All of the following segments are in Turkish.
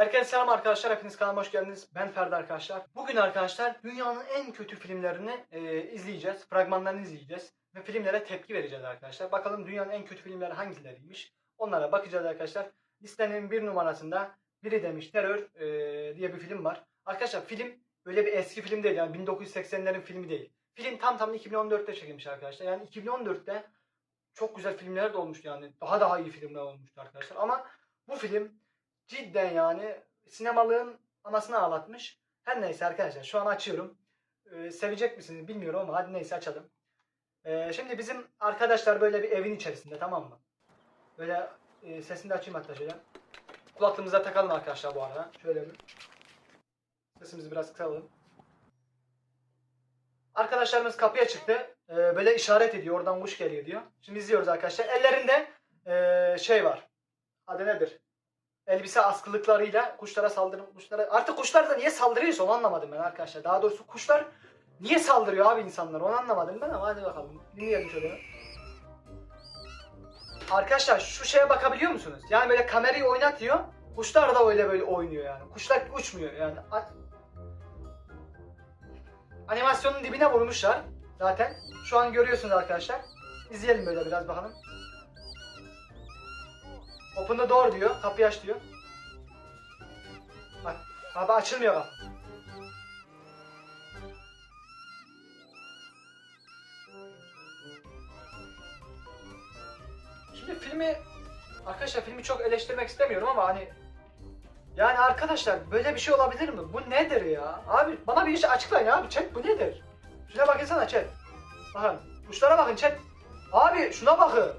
Herkese selam arkadaşlar. Hepiniz kanalıma hoş geldiniz. Ben Ferdi arkadaşlar. Bugün arkadaşlar dünyanın en kötü filmlerini e, izleyeceğiz. Fragmanlarını izleyeceğiz. Ve filmlere tepki vereceğiz arkadaşlar. Bakalım dünyanın en kötü filmleri hangileriymiş. Onlara bakacağız arkadaşlar. Listenin bir numarasında biri demiş Terör e, diye bir film var. Arkadaşlar film böyle bir eski film değil. Yani 1980'lerin filmi değil. Film tam tam 2014'te çekilmiş arkadaşlar. Yani 2014'te çok güzel filmler de olmuştu yani. Daha daha iyi filmler olmuştu arkadaşlar. Ama bu film cidden yani sinemalığın anasını ağlatmış. Her neyse arkadaşlar şu an açıyorum. Ee, sevecek misiniz bilmiyorum ama hadi neyse açalım. Ee, şimdi bizim arkadaşlar böyle bir evin içerisinde tamam mı? Böyle e, sesini de açayım hatta şöyle. Kulaklığımıza takalım arkadaşlar bu arada. Şöyle bir. Sesimizi biraz kısalım. Arkadaşlarımız kapıya çıktı. Ee, böyle işaret ediyor. Oradan kuş geliyor diyor. Şimdi izliyoruz arkadaşlar. Ellerinde e, şey var. Adı nedir? Elbise askılıklarıyla kuşlara saldırın kuşlara artık kuşlar da niye saldırıyorsa onu anlamadım ben arkadaşlar. Daha doğrusu kuşlar niye saldırıyor abi insanlar onu anlamadım ben ama hadi bakalım dinleyelim şöyle. Arkadaşlar şu şeye bakabiliyor musunuz? Yani böyle kamerayı oynatıyor. Kuşlar da öyle böyle oynuyor yani. Kuşlar uçmuyor yani. Animasyonun dibine vurmuşlar zaten. Şu an görüyorsunuz arkadaşlar. İzleyelim böyle biraz bakalım. Open the door diyor. Kapıyı aç diyor. Bak. Abi açılmıyor kapı. Şimdi filmi arkadaşlar filmi çok eleştirmek istemiyorum ama hani yani arkadaşlar böyle bir şey olabilir mi? Bu nedir ya? Abi bana bir şey açıklayın abi chat bu nedir? Şuna bakınsana chat. Bakın kuşlara bakın chat. Abi şuna bakın.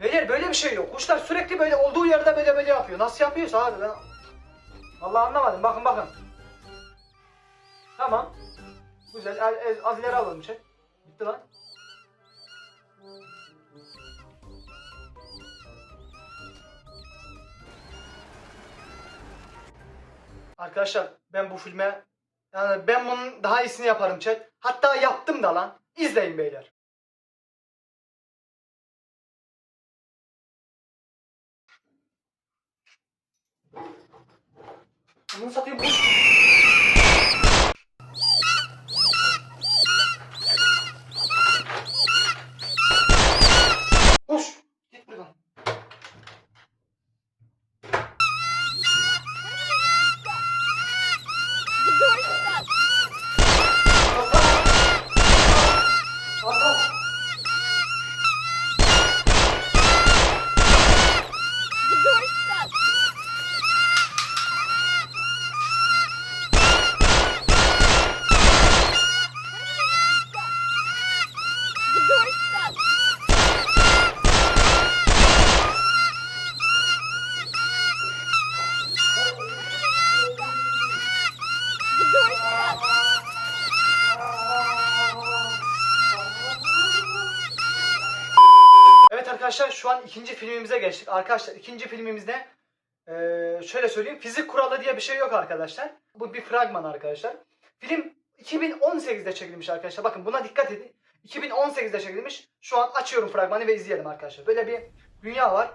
Beyler böyle bir şey yok. Kuşlar sürekli böyle olduğu yerde böyle böyle yapıyor. Nasıl yapıyorsa abi ben... Vallahi anlamadım. Bakın bakın. Tamam. Güzel. Az, az- ileri alalım şey. Bitti lan. Arkadaşlar ben bu filme yani ben bunun daha iyisini yaparım chat. Hatta yaptım da lan. İzleyin beyler. Bunu satayım. Hoş. Arkadaşlar şu an ikinci filmimize geçtik. Arkadaşlar ikinci filmimizde eee, şöyle söyleyeyim. Fizik kuralı diye bir şey yok arkadaşlar. Bu bir fragman arkadaşlar. Film 2018'de çekilmiş arkadaşlar. Bakın buna dikkat edin. 2018'de çekilmiş. Şu an açıyorum fragmanı ve izleyelim arkadaşlar. Böyle bir dünya var.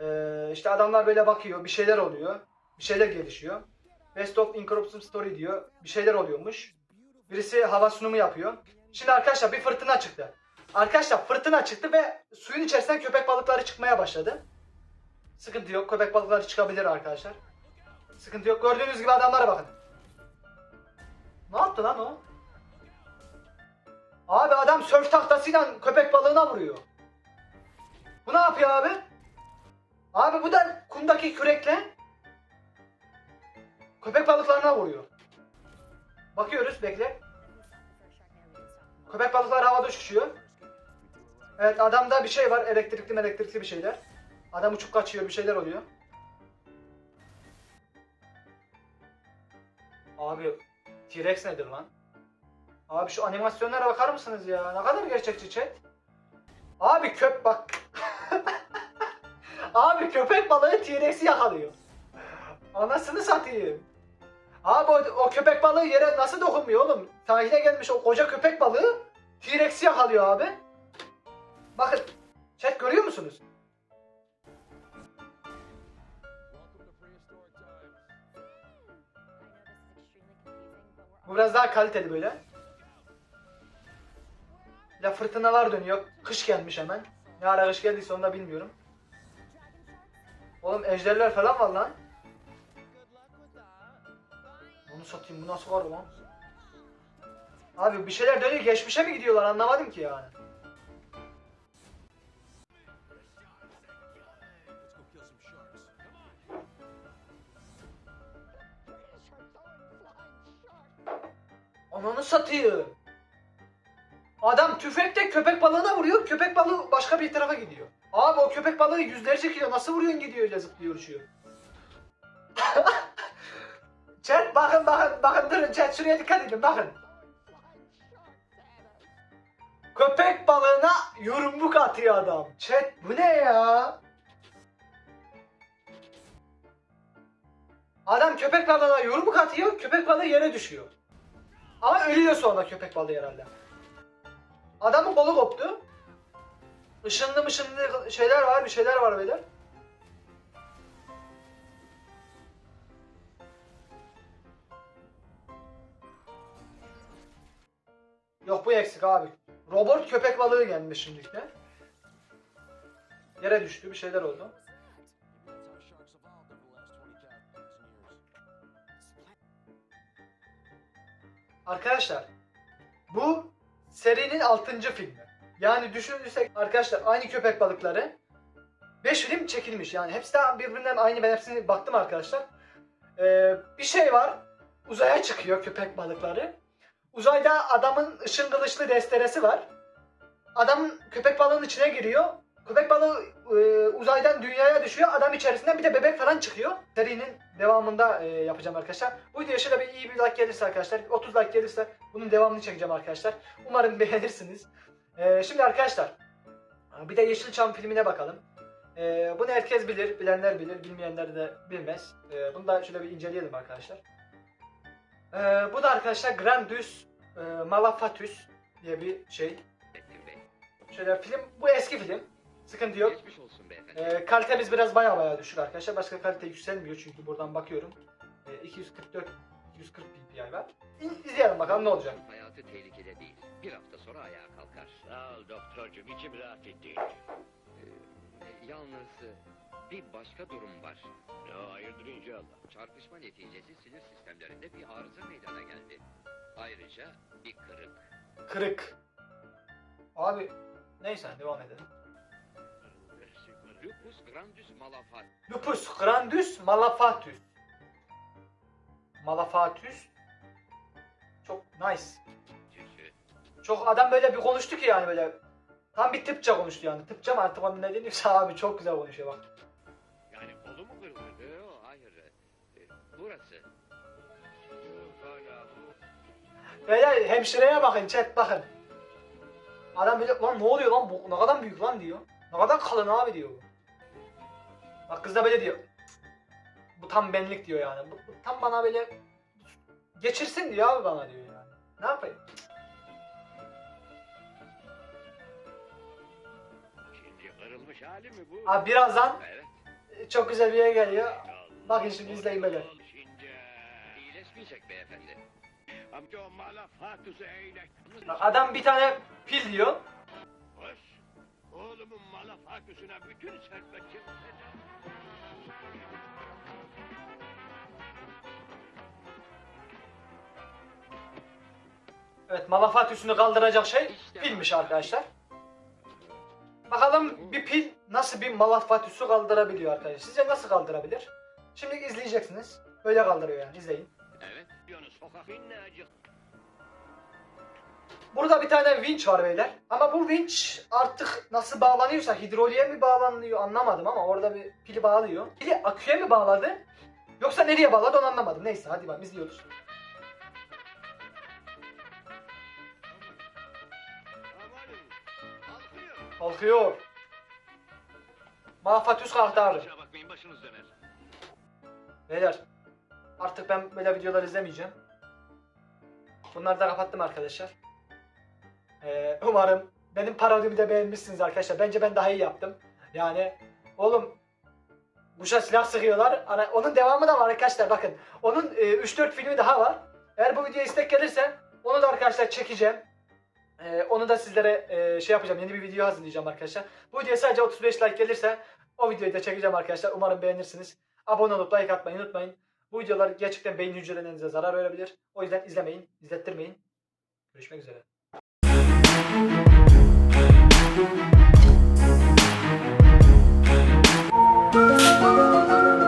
Eee işte adamlar böyle bakıyor. Bir şeyler oluyor. Bir şeyler gelişiyor. Best of Incorruptible Story diyor. Bir şeyler oluyormuş. Birisi hava sunumu yapıyor. Şimdi arkadaşlar bir fırtına çıktı. Arkadaşlar fırtına çıktı ve suyun içerisinden köpek balıkları çıkmaya başladı. Sıkıntı yok. Köpek balıkları çıkabilir arkadaşlar. Sıkıntı yok. Gördüğünüz gibi adamlara bakın. Ne yaptı lan o? Abi adam sörf tahtasıyla köpek balığına vuruyor. Bu ne yapıyor abi? Abi bu da kumdaki kürekle köpek balıklarına vuruyor. Bakıyoruz bekle. Köpek balıkları havada uçuşuyor. Evet adamda bir şey var elektrikli elektrikli bir şeyler. Adam uçup kaçıyor bir şeyler oluyor. Abi T-Rex nedir lan? Abi şu animasyonlara bakar mısınız ya? Ne kadar gerçekçi chat. Abi köp bak. Abi köpek balığı T-Rex'i yakalıyor. Anasını satayım. Abi o, o köpek balığı yere nasıl dokunmuyor oğlum? Sahile gelmiş o koca köpek balığı T-Rex'i yakalıyor abi. Bakın. Chat görüyor musunuz? Bu biraz daha kaliteli böyle. Ya fırtınalar dönüyor. Kış gelmiş hemen. Ne ara kış geldiyse onu da bilmiyorum. Oğlum ejderler falan var lan. Onu satayım bu nasıl var lan? Abi bir şeyler dönüyor geçmişe mi gidiyorlar anlamadım ki yani. Ananı satayım. Adam tüfekle köpek balığına vuruyor, köpek balığı başka bir tarafa gidiyor. Abi o köpek balığı yüzlerce kilo nasıl vuruyorsun gidiyor öyle zıplıyor uçuyor. chat bakın bakın bakın durun chat şuraya dikkat edin bakın. Köpek balığına yumruk atıyor adam. Chat bu ne ya? Adam köpek balığına yumruk atıyor, köpek balığı yere düşüyor. Ama ölüyor sonra köpek balığı herhalde. Adamın kolu koptu. Işınlı mışınlı şeyler var, bir şeyler var beyler. Yok bu eksik abi. Robot köpek balığı gelmiş şimdilikte. Yere düştü, bir şeyler oldu. Arkadaşlar bu serinin 6. filmi. Yani düşünürsek arkadaşlar aynı köpek balıkları 5 film çekilmiş. Yani hepsi de birbirinden aynı. Ben hepsini baktım arkadaşlar. Ee, bir şey var. Uzaya çıkıyor köpek balıkları. Uzayda adamın ışın kılıçlı desteresi var. Adamın köpek balığının içine giriyor. Köpek balığı e, uzaydan dünyaya düşüyor. Adam içerisinden bir de bebek falan çıkıyor. Serinin devamında e, yapacağım arkadaşlar. Bu videoya şöyle bir iyi bir like gelirse arkadaşlar. 30 like gelirse bunun devamını çekeceğim arkadaşlar. Umarım beğenirsiniz. E, şimdi arkadaşlar bir de Yeşilçam filmine bakalım. E, bunu herkes bilir. Bilenler bilir. Bilmeyenler de bilmez. E, bunu da şöyle bir inceleyelim arkadaşlar. E, bu da arkadaşlar Grandus e, Malafatus diye bir şey. Şöyle film. Bu eski film. Sıkıntı yok. Geçmiş olsun beyefendi. E, kalitemiz biraz baya baya düşük arkadaşlar. Başka kalite yükselmiyor çünkü buradan bakıyorum. E, 244 240 ppi var. İzleyelim bakalım ne olacak. Hayatı tehlikede değil. Bir hafta sonra ayağa kalkar. Sağ ol doktorcum içim rahat etti. Ee, yalnız e, bir başka durum var. Ne hayırdır inşallah. Çarpışma neticesi sinir sistemlerinde bir arıza meydana geldi. Ayrıca bir kırık. Kırık. Abi neyse devam edelim. Lupus grandus malafat. Lupus grandus malafatus. Malafatus. Çok nice. Çok adam böyle bir konuştu ki yani böyle. Tam bir tıpça konuştu yani. Tıpça mı artık onun ne deniyorsa abi çok güzel konuşuyor bak. Yani kolu mu kırıldı? Yo, hayır. Ee, burası. Hala Böyle hemşireye bakın chat bakın. Adam böyle lan ne oluyor lan bu ne kadar büyük lan diyor. Ne kadar kalın abi diyor. Bak kız da böyle diyor. Bu tam benlik diyor yani. Bu, bu tam bana böyle geçirsin diyor abi bana diyor yani. Ne yapayım? Şimdi kırılmış hali mi bu? Abi birazdan Evet. çok güzel bir yere geliyor. Bakın şimdi izleyin böyle. Şimdi. İyileşmeyecek beyefendi. Amca o malafatüsü eyle. Bak adam bir tane pil diyor. Hoş. Oğlumun malafatüsüne bütün servetim. Evet malafat üstünü kaldıracak şey pilmiş arkadaşlar. Bakalım bir pil nasıl bir malafat üssü kaldırabiliyor arkadaşlar. Sizce nasıl kaldırabilir? Şimdi izleyeceksiniz. Böyle kaldırıyor yani izleyin. Evet. Yunus sokak. Burada bir tane winch var beyler. Ama bu winch artık nasıl bağlanıyorsa hidroliğe mi bağlanıyor anlamadım ama orada bir pili bağlıyor. Pili aküye mi bağladı? Yoksa nereye bağladı onu anlamadım. Neyse hadi bakalım izliyoruz. Kalkıyor. Bakmayın başınız döner. Beyler artık ben böyle videolar izlemeyeceğim. Bunları da kapattım arkadaşlar. Ee, umarım benim parodimi de beğenmişsiniz arkadaşlar. Bence ben daha iyi yaptım. Yani oğlum kuşa silah sıkıyorlar. Ana, onun devamı da var arkadaşlar bakın. Onun e, 3-4 filmi daha var. Eğer bu videoya istek gelirse onu da arkadaşlar çekeceğim. Ee, onu da sizlere e, şey yapacağım. Yeni bir video hazırlayacağım arkadaşlar. Bu videoya sadece 35 like gelirse o videoyu da çekeceğim arkadaşlar. Umarım beğenirsiniz. Abone olup like atmayı unutmayın. Bu videolar gerçekten beyin hücrelerinize zarar verebilir. O yüzden izlemeyin, izlettirmeyin. Görüşmek üzere. thank you